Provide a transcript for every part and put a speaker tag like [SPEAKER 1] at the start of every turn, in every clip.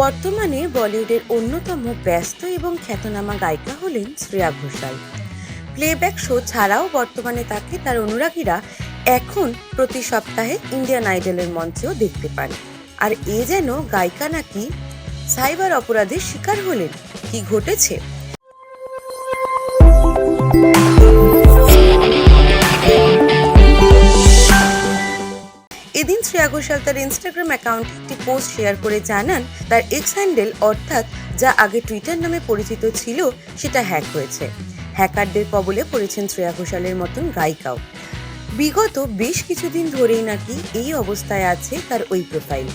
[SPEAKER 1] বর্তমানে বলিউডের অন্যতম ব্যস্ত এবং খ্যাতনামা গায়িকা হলেন শ্রেয়া ঘোষাল। প্লেব্যাক শো ছাড়াও বর্তমানে তাকে তার অনুরাগীরা এখন প্রতি সপ্তাহে ইন্ডিয়ান আইডলের মঞ্চেও দেখতে পান। আর এ যেন গায়িকা নাকি সাইবার অপরাধের শিকার হলেন, কি ঘটেছে? এদিন শ্রেয়া ঘোষাল তার ইনস্টাগ্রাম অ্যাকাউন্টে একটি পোস্ট শেয়ার করে জানান, তার এক্স হ্যান্ডেল অর্থাৎ যা আগে টুইটার নামে পরিচিত ছিল, সেটা হ্যাক হয়েছে। হ্যাকারদের কবলে পড়েছেন শ্রেয়া ঘোষালের মতন গায়িকাও। বিগত বেশ কিছুদিন ধরেই নাকি এই অবস্থায় আছে তার ওই প্রোফাইল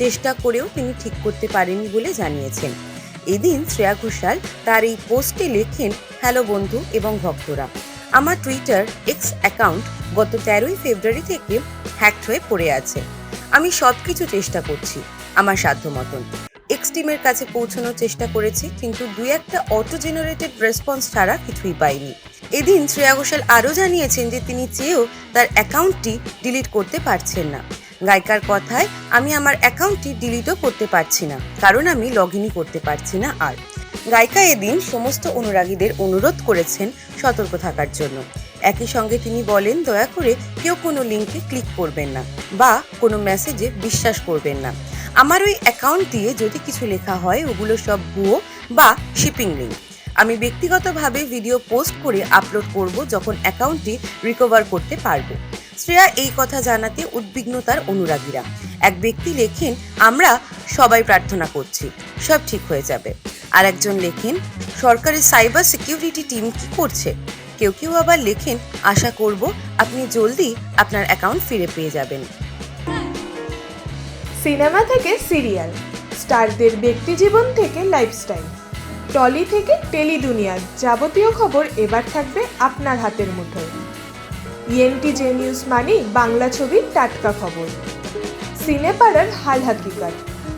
[SPEAKER 1] চেষ্টা করেও তিনি ঠিক করতে পারেননি বলে জানিয়েছেন। এদিন শ্রেয়া ঘোষাল তার এই পোস্টে লেখেন, হ্যালো বন্ধু এবং ভক্তরা। আমার টুইটার এক্স অ্যাকাউন্ট গত তেরোই ফেব্রুয়ারি থেকে হ্যাকড হয়ে পড়ে আছে। আমি সব কিছু চেষ্টা করছি আমার সাধ্য মতন। এক্স টিমের কাছে পৌঁছানোর চেষ্টা করেছি, কিন্তু দুই একটা অটো জেনারেটেড রেসপন্স ছাড়া কিছুই পাইনি। এদিন শ্রেয়া ঘোষাল আরও জানিয়েছেন যে তিনি চেয়েও তার অ্যাকাউন্টটি ডিলিট করতে পারছেন না। গায়িকার কথায়, আমি আমার অ্যাকাউন্টটি ডিলিটও করতে পারছি না, কারণ আমি লগ ইনই করতে পারছি না আর। গায়িকা এদিন সমস্ত অনুরাগীদের অনুরোধ করেছেন সতর্ক থাকার জন্য। একই সঙ্গে তিনি বলেন, দয়া করে কেউ কোনো লিঙ্কে ক্লিক করবেন না বা কোনো মেসেজে বিশ্বাস করবেন না। আমার ওই অ্যাকাউন্ট দিয়ে যদি কিছু লেখা হয়, ওগুলো সব ভুয়ো বা শিপিং লিঙ্ক। আমি ব্যক্তিগতভাবে ভিডিও পোস্ট করে আপলোড করব যখন অ্যাকাউন্টটি রিকভার করতে পারব। শ্রেয়া এই কথা জানাতে উদ্বিগ্নতার অনুরাগীরা। এক ব্যক্তি লেখেন, আমরা সবাই প্রার্থনা করছি, সব ঠিক হয়ে যাবে। আর একজন লেখেন, সরকারি সাইবার সিকিউরিটি টিম কি করছে? কেউ কেউ আবার লেখেন, আশা করব আপনি জলদি আপনার অ্যাকাউন্ট ফিরে পেয়ে যাবেন।
[SPEAKER 2] সিনেমা থেকে সিরিয়াল, স্টারদের ব্যক্তিজীবন থেকে লাইফস্টাইল, টলি থেকে টেলি দুনিয়ার যাবতীয় খবর এবার থাকবে আপনার হাতের মুঠোয়। ইএনটি জে নিউজ মানে বাংলা ছবির টাটকা খবর। সিনেপাড়ার হাল হাকিকাত